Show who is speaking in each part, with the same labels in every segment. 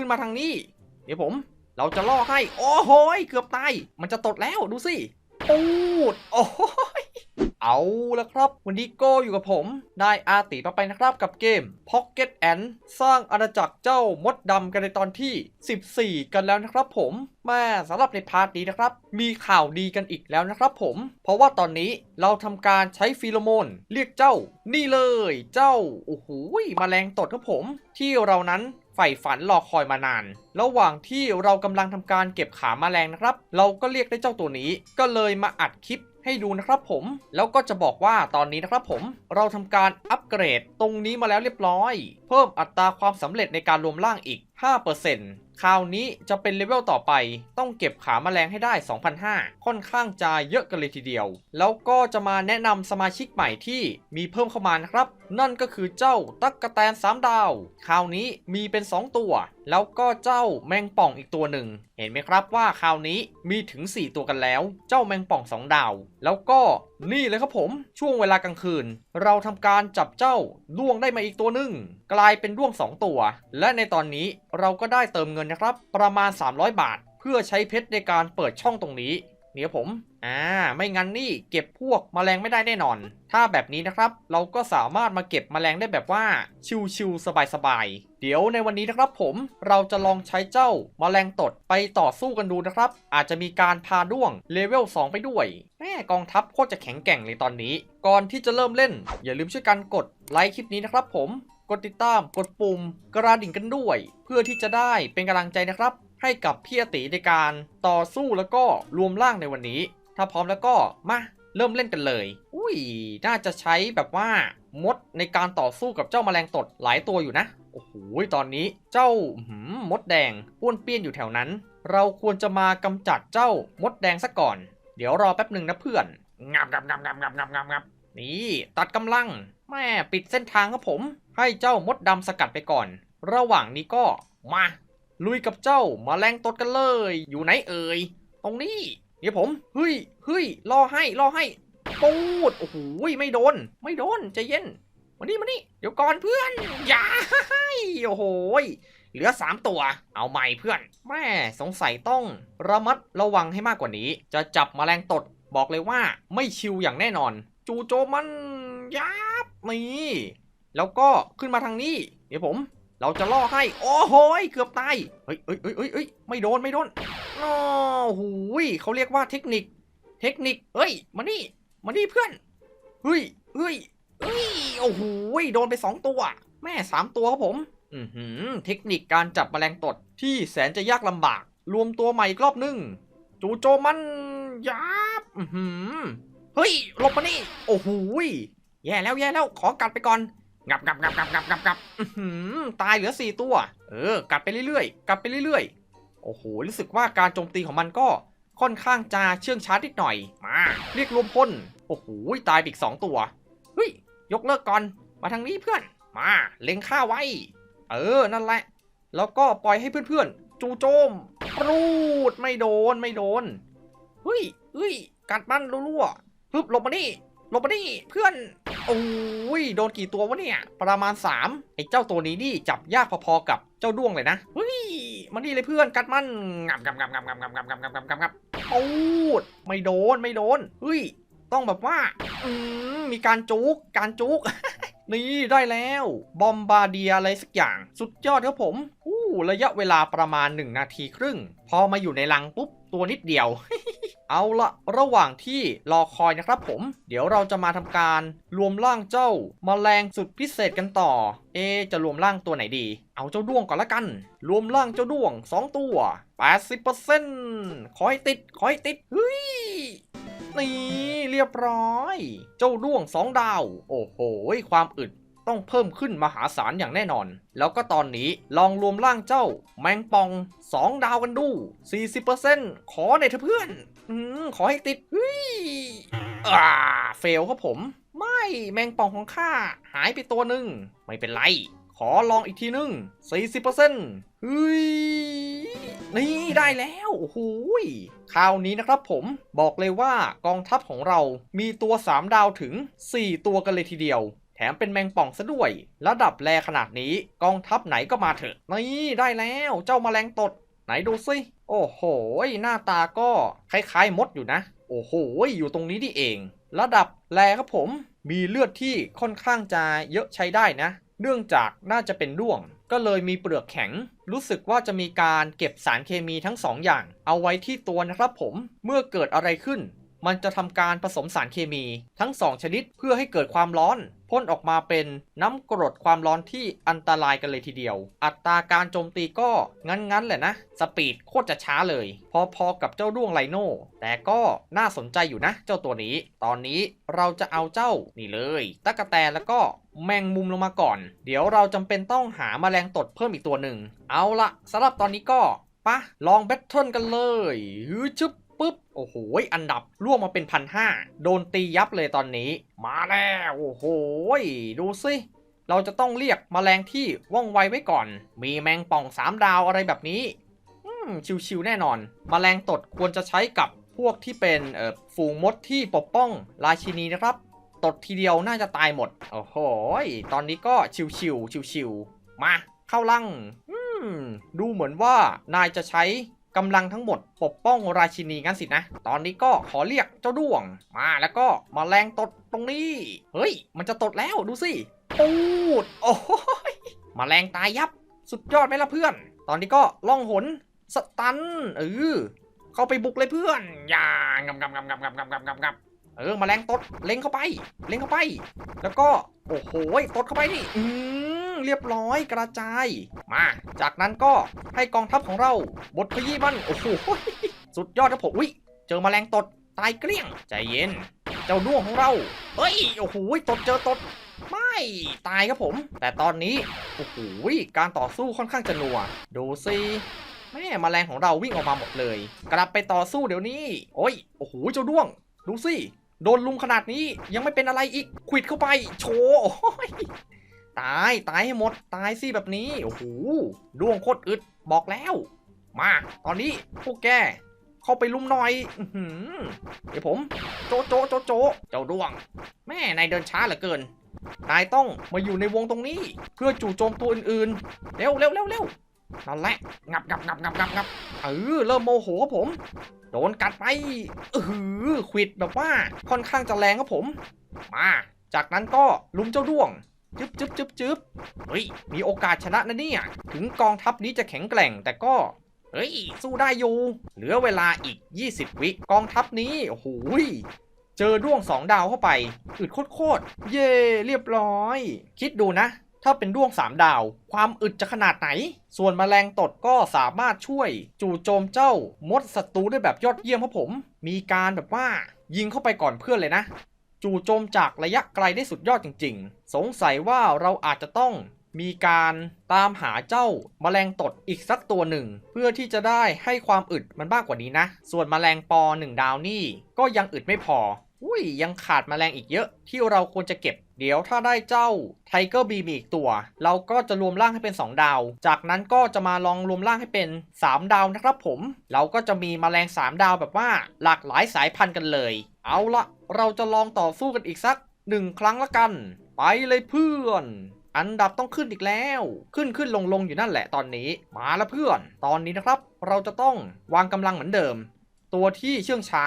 Speaker 1: ขึ้นมาทางนี้ เดี๋ยวผม เราจะล่อให้ โอ้โหยเกือบตาย มันจะตดแล้วดูสิปูด โอ้โหยเอาละครับ วันนี้โกอยู่กับผม ได้อาติมาไปนะครับกับเกม Pocket Ant สร้างอาณาจักรเจ้ามดดำกันในตอนที่ 14 กันแล้วนะครับผมแม่สำหรับในพาร์ทนี้นะครับ มีข่าวดีกันอีกแล้วนะครับผม เพราะว่าตอนนี้เราทำการใช้ฟีโรโมน เรียกเจ้า นี่เลย เจ้า โอ้โหแมลงตดครับผม ที่เรานั้น ฝ่ฝันรอคอยมานาน ระหว่างที่เรากำลังทำการเก็บขามาแมลงนะครับ เราก็เรียกได้เจ้าตัวนี้ ก็เลยมาอัดคลิปให้ดูนะครับผม แล้วก็จะบอกว่าตอนนี้นะครับผม เราทำการอัปเกรดตรงนี้มาแล้วเรียบร้อย เพิ่มอัตราความสำเร็จในการรวมร่างอีก 5%คราวนี้จะเป็นเลเวลต่อไป ต้องเก็บขาแมลงให้ได้ 2,500 ค่อนข้างจะเยอะกันเลยทีเดียว แล้วก็จะมาแนะนำสมาชิกใหม่ที่มีเพิ่มเข้ามานะครับ นั่นก็คือเจ้าตั๊กกะแตนสามดาว คราวนี้มีเป็น 2 ตัว แล้วก็เจ้าแมงป่องอีกตัวหนึ่ง เห็นไหมครับว่าคราวนี้มีถึง 4 ตัวกันแล้ว เจ้าแมงป่อง 2 ดาว แล้วก็นี่เลยครับผมช่วงเวลากลางคืน เราทำการจับเจ้าด้วงได้มาอีกตัวหนึ่งกลายเป็นด้วง 2 ตัว และในตอนนี้เราก็ได้เติมเงินนะครับ ประมาณ 300 บาท เพื่อใช้เพชรในการเปิดช่องตรงนี้ เนี่ยผม อ่า ไม่งั้นนี่เก็บพวกแมลงไม่ได้แน่นอน ถ้าแบบนี้นะครับ เราก็สามารถมาเก็บแมลงได้แบบว่าชิวๆสบายๆ เดี๋ยวในวันนี้นะครับผมเราจะลองใช้เจ้าแมลงตดไปต่อสู้กันดูนะครับ อาจจะมีการพาด้วงเลเวล 2 ไปด้วย แม่กองทัพโคตรจะแข็งแกร่งเลยตอนนี้ ก่อนที่จะเริ่มเล่น อย่าลืมช่วยกันกดไลค์คลิปนี้นะครับ ผมกดติดตามกดปุ่มกระดิ่งกันด้วย เพื่อที่จะได้เป็นกำลังใจนะครับ ให้กับพี่อติในการต่อสู้แล้วก็รวมร่างในวันนี้ ถ้าพร้อมแล้วก็มาเริ่มเล่นกันเลย อุ้ย น่าจะใช้แบบว่ามดในการต่อสู้กับเจ้าแมลงตดหลายตัวอยู่นะ โอ้โห ตอนนี้เจ้าหืมมดแดงป้วนเปี้ยนอยู่แถวนั้น เราควรจะมากำจัดเจ้ามดแดงซะก่อน เดี๋ยวรอแป๊บหนึ่งนะเพื่อน งับงับงับงับงับงับงับงับนี่ตัดกำลัง แม่ปิดเส้นทางครับผม ให้เจ้ามดดำสกัดไปก่อน ระหว่างนี้ก็มา ลุยกับเจ้ามาแรงตดกันเลย อยู่ไหนเอ่ย ตรงนี้ เดี๋ยวผมเฮ้ยเฮ้ยรอให้รอให้ปูดโอ้โหไม่โดน ไม่โดนใจเย็นมานี่มานี่เดี๋ยวก่อนเพื่อนอย่าให้โอ้โหเหลือ 3 ตัว เอาใหม่เพื่อน แม่สงสัยต้องระมัดระวังให้มากกว่านี้ จะจับมแมลงตดบอกเลยว่าไม่ชิวอย่างแน่นอน จูโจมันยับนี่แล้วก็ขึ้นมาทางนี้ เดี๋ยวผม เราจะล่อให้ โอ้โหเกือบตายเฮ้ยเฮ้ยเฮ้ยเฮ้ยไม่โดนไม่โดน โอ้โหยเขาเรียกว่าเทคนิค เทคนิคเฮ้ย มานี่ มานี่เพื่อน เฮ้ยเฮ้ยเฮ้ย โอ้โหโดนไปสองตัว แม่สามตัวครับผม อือหือ เทคนิคการจับแมลงตดที่แสนจะยากลำบาก รวมตัวใหม่อีกรอบหนึง จูโจมันยับอือหือ เฮ้ย ลบมานี่ โอ้โหแย่แล้วแย่แล้ว ขอกัดไปก่อนงับงับงับงับงับงับงับอือหือตายเหลือสี่ตัว เออ กัดไปเรื่อยๆ กัดไปเรื่อยๆ โอ้โห รู้สึกว่าการโจมตีของมันก็ค่อนข้างจะเชื่องช้านิดหน่อย มา เรียกรวมพล โอ้โห ตายอีกสองตัว เฮ้ย ยกเลิกก่อน มาทางนี้เพื่อน มา เล็งฆ่าไว้ เออ นั่นแหละ แล้วก็ปล่อยให้เพื่อนๆ จูโจมปรูด ไม่โดน ไม่โดน เฮ้ยเฮ้ย กัดมันรัวๆฮึบหลบมานี่หลบมานี่เพื่อน โอ้ย โดนกี่ตัววะเนี่ย ประมาณ 3 ไอ้เจ้าตัวนี้นี่จับยากพอๆกับ เจ้าด้วงเลยนะเฮ้ยมานี่เลยเพื่อนกัดมันงับงับงับงับงับงับงับงับงับงับงับงับปูดไม่โดนไม่โดนเฮ้ยต้องแบบว่าอืมมีการจุกการจุกนี่ได้แล้วบอมบาเดียอะไรสักอย่าง สุดยอดครับผมอู้ระยะเวลาประมาณ 1 นาทีครึ่ง พอมาอยู่ในรังปุ๊บตัวนิดเดียว เอาละระหว่างที่รอคอยนะครับผม เดี๋ยวเราจะมาทำการรวมร่างเจ้ามาแมลงสุดพิเศษกันต่อ เอ จะรวมร่างตัวไหนดี เอาเจ้าด้วงก่อนละกัน รวมร่างเจ้าด้วง 2 ตัว 80%ขอให้ติดขอให้ติดเฮ้ยนี่เรียบร้อย เจ้าด้วง 2 ดาว โอ้โห ความอึด ต้องเพิ่มขึ้นมหาศาลอย่างแน่นอน แล้วก็ตอนนี้ลองรวมร่างเจ้า แมงปอง 2 ดาวกันดู 40%ขอหน่อยเถอะเพื่อนอขอให้ติดฮ้ยอ่าเฟลครับผม ไม่แมงป่องของข้าหายไปตัวหนึ่งไม่เป็นไร ขอลองอีกทีหนึง40%เฮ้ยนี่ได้แล้วโอ้โหคราวนี้นะครับผมบอกเลยว่ากองทัพของเรามีตัว 3 ดาวถึง 4 ตัวกันเลยทีเดียว ถถมเป็นแมงป่องซะด้วย ระดับแรขนาดนี้กองทัพไหนก็มาเถอะ นี่ได้แล้วเจ้าแมลงตด ไหนดูสิ โอ้โห หน้าตาก็คล้ายๆมดอยู่นะ โอ้โห อยู่ตรงนี้นี่เอง ระดับแรครับผม มีเลือดที่ค่อนข้างจะเยอะใช้ได้นะ เนื่องจากน่าจะเป็นด้วง ก็เลยมีเปลือกแข็ง รู้สึกว่าจะมีการเก็บสารเคมีทั้งสองอย่าง เอาไว้ที่ตัวนะครับผม เมื่อเกิดอะไรขึ้น มันจะทำการผสมสารเคมีทั้ง 2 ชนิดเพื่อให้เกิดความร้อนพ่นออกมาเป็นน้ำกรดความร้อนที่อันตรายกันเลยทีเดียว อัตราการโจมตีก็งั้นๆแหละนะ สปีดโคตรจะช้าเลย พอๆกับเจ้าด้วงไลโน่แต่ก็น่าสนใจอยู่นะ เจ้าตัวนี้ ตอนนี้เราจะเอาเจ้านี่เลยตะกะแตนแล้วก็แมงมุมลงมาก่อน เดี๋ยวเราจำเป็นต้องหาแมลงตดเพิ่มอีกตัวหนึ่ง เอาละสำหรับตอนนี้ก็ปะลองแบทเทิลกันเลยฮึชึบปุ๊บ อ้โห อันดับร่วงมาเป็นพันห้าโดนตียับเลยตอนนี้ มาแล้ว โอ้โห ดูสิเราจะต้องเรียกมแมลงที่ว่องไวไว้ก่อน มีแมงป่อง3ดาวอะไรแบบนี้อืมชิวๆแน่นอนมแมลงตดควรจะใช้กับพวกที่เป็นเออฝูงมดที่ปกป้องราชินีนะครับ ตดทีเดียวน่าจะตายหมด โอ้โห ตอนนี้ก็ชิวๆชิวๆมา เข้าลัง ดูเหมือนว่านายจะใช้ กำลังทั้งหมดปกป้องราชินีงั้นสินะ ตอนนี้ก็ขอเรียกเจ้าด้วง มาแล้วก็มาแรงตดตรงนี้ เฮ้ย มันจะตดแล้วดูสิปูด โอ้ยมาแรงตายยับ สุดยอดไหมล่ะเพื่อน ตอนนี้ก็ล่องหนสตันเออเข้าไปบุกเลยเพื่อน อย่างงับงับงับงับงับงับงับงับงับเออมาแรงตดเล็งเข้าไป เล็งเข้าไป แล้วก็ โอ้โหตดเข้าไปนี่ อืม เรียบร้อยกระจาย มา จากนั้นก็ให้กองทัพของเราบดขยี้มัน โอ้โห สุดยอดครับผมอุ้ย เจอแมลงตด ตายเกลี้ยง ใจเย็น เจ้าด้วงของเรา เฮ้ย โอ้โห ตดเจอตด ไม่ ตายครับผม แต่ตอนนี้ โอ้โห การต่อสู้ค่อนข้างจะนัว ดูสิแม่แมลงของเราวิ่งออกมาหมดเลย กลับไปต่อสู้เดี๋ยวนี้ โอ้ย โอ้โห เจ้าด้วง ดูสิ โดนลุมขนาดนี้ยังไม่เป็นอะไรอีก ควิดเข้าไป โชว์โอ้ย ตายตายให้หมด ตายสิแบบนี้ โอ้โหดวงโคตรอึดบอกแล้ว มา ตอนนี้พวกแก เข้าไปลุ่มหน่อยเดี๋ยวผม โจโจโจโจเจ้าดวง แม่นายเดินช้าเหลือเกินนายต้องมาอยู่ในวงตรงนี้ เพื่อจู่โจมตัวอื่นๆ เร็วเร็วเร็วเร็วนั่นแหละงับงับงับงับงับงับเออเริ่มโมโหผม โดนกัดไปเออควิดแบบว่าค่อนข้างจะแรงครับผม มา จากนั้นก็ลุมเจ้าด้วง จึ๊บจึ๊บจึ๊บจึ๊บเฮ้ย มีโอกาสชนะนะเนี่ย ถึงกองทัพนี้จะแข็งแกร่งแต่ก็ เฮ้ย สู้ได้อยู่ เหลือเวลาอีก 20 วิ กองทัพนี้โอ้โหยเจอด้วงสองดาวเข้าไปอึดโคตรเย่เรียบร้อย คิดดูนะ ถ้าเป็นด้วง3ดาว ความอึดจะขนาดไหน ส่วนแมลงตดก็สามารถช่วย จู่โจมเจ้ามดศัตรูได้แบบยอดเยี่ยมครับผม มีการแบบว่ายิงเข้าไปก่อนเพื่อนเลยนะ จู่โจมจากระยะไกลได้สุดยอดจริง ๆ สงสัยว่าเราอาจจะต้องมีการตามหาเจ้าแมลงตดอีกสักตัวหนึ่ง เพื่อที่จะได้ให้ความอึดมันมากกว่านี้นะ ส่วนแมลงปอหนึ่งดาวนี่ก็ยังอึดไม่พอ อุ้ยยังขาดแมลงอีกเยอะ ที่เราควรจะเก็บ เดี๋ยวถ้าได้เจ้าไทเกอร์บีมีอีกตัว เราก็จะรวมร่างให้เป็น 2 ดาว จากนั้นก็จะมาลองรวมร่างให้เป็น 3 ดาวนะครับผม เราก็จะมีแมลง 3 ดาวแบบว่าหลากหลายสายพันธุ์กันเลย เอาละเราจะลองต่อสู้กันอีกสักหนึ่งครั้งละกัน ไปเลยเพื่อน อันดับต้องขึ้นอีกแล้ว ขึ้นขึ้นลงลงอยู่นั่นแหละตอนนี้ มาล้วเพื่อน ตอนนี้นะครับ เราจะต้องวางกำลังเหมือนเดิม ตัวที่เชื่องช้า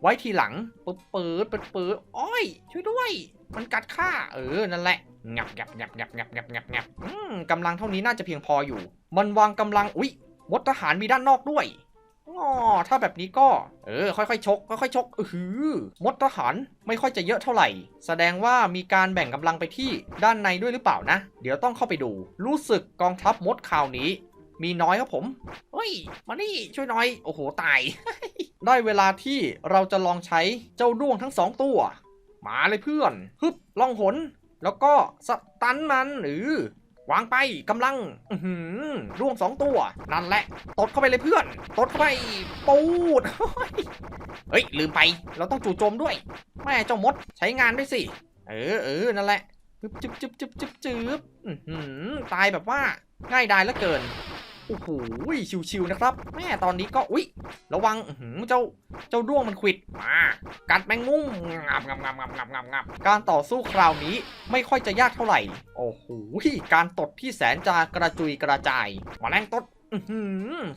Speaker 1: ไว้ทีหลังปึ๊บปืดปึ๊ดปืดอ้อยช่วยด้วย มันกัดข้าเออนั่นแหละงับงับงับงับงับงับงับงับกำลังเท่านี้น่าจะเพียงพออยู่ มันวางกำลังอุ๊ยมดทหารมีด้านนอกด้วย อ๋อถ้าแบบนี้ก็ เออ ค่อยๆชก ค่อยๆชกออหือมดทหารไม่ค่อยจะเยอะเท่าไหร่ แสดงว่ามีการแบ่งกำลังไปที่ด้านในด้วยหรือเปล่านะ เดี๋ยวต้องเข้าไปดู รู้สึกกองทัพมดคราวนี้ มีน้อยครับผม เฮ้ย มานี่ช่วยหน่อย โอ้โห ตาย ได้เวลาที่เราจะลองใช้เจ้าด้วงทั้งสองตัว มาเลยเพื่อน ฮึบล่องหน แล้วก็สตันมันหรือ วางไปกำลังอืร่วงสองตัว นั่นแหละ ตดเข้าไปเลยเพื่อน ตดเข้าไป ปูด เฮ้ย ลืมไป เราต้องจู่โจมด้วย แม่เจ้ามดใช้งานด้วยสิ เออเออนั่นแหละจึ๊บจึ๊บจึ๊บจึ๊บจึบจึบตายแบบว่าง่ายดายเหลือเกิน อ้โหชิวๆนะครับ แม่ตอนนี้ก็อุ๊ยระวังเจ้าเจ้าด้วงมันขวิดมากัดแมงมุมงับงับงับงับงับงับงับการต่อสู้คราวนี้ไม่ค่อยจะยากเท่าไหร่ โอ้โหการตดที่แสนจะกระจุยกระจายมาแรงตด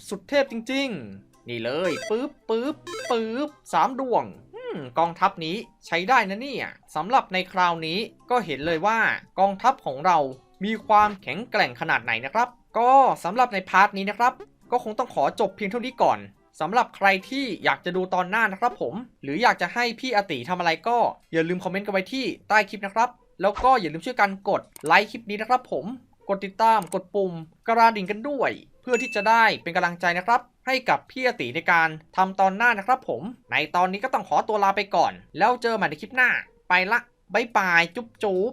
Speaker 1: สุดเทพจริง ๆ นี่เลยปึ๊บปึ๊บปึ๊บสามดวงอืมกองทัพนี้ใช้ได้นะเนี่ยสำหรับในคราวนี้ก็เห็นเลยว่ากองทัพของเรามีความแข็งแกร่งขนาดไหนนะครับ ก็สำหรับในพาร์ทนี้นะครับ ก็คงต้องขอจบเพียงเท่านี้ก่อนสำหรับใครที่อยากจะดูตอนหน้านะครับผม หรืออยากจะให้พี่อติทำอะไรก็อย่าลืมคอมเมนต์กันไว้ที่ใต้คลิปนะครับ แล้วก็อย่าลืมช่วยกันกดไลค์คลิปนี้นะครับผมกดติดตามกดปุ่มกระดิ่งกันด้วย เพื่อที่จะได้เป็นกำลังใจนะครับ ให้กับพี่อติในการทำตอนหน้านะครับผม ในตอนนี้ก็ต้องขอตัวลาไปก่อน แล้วเจอกันใหม่ในคลิปหน้า ไปละบ๊ายบายจุ๊บจุ๊บ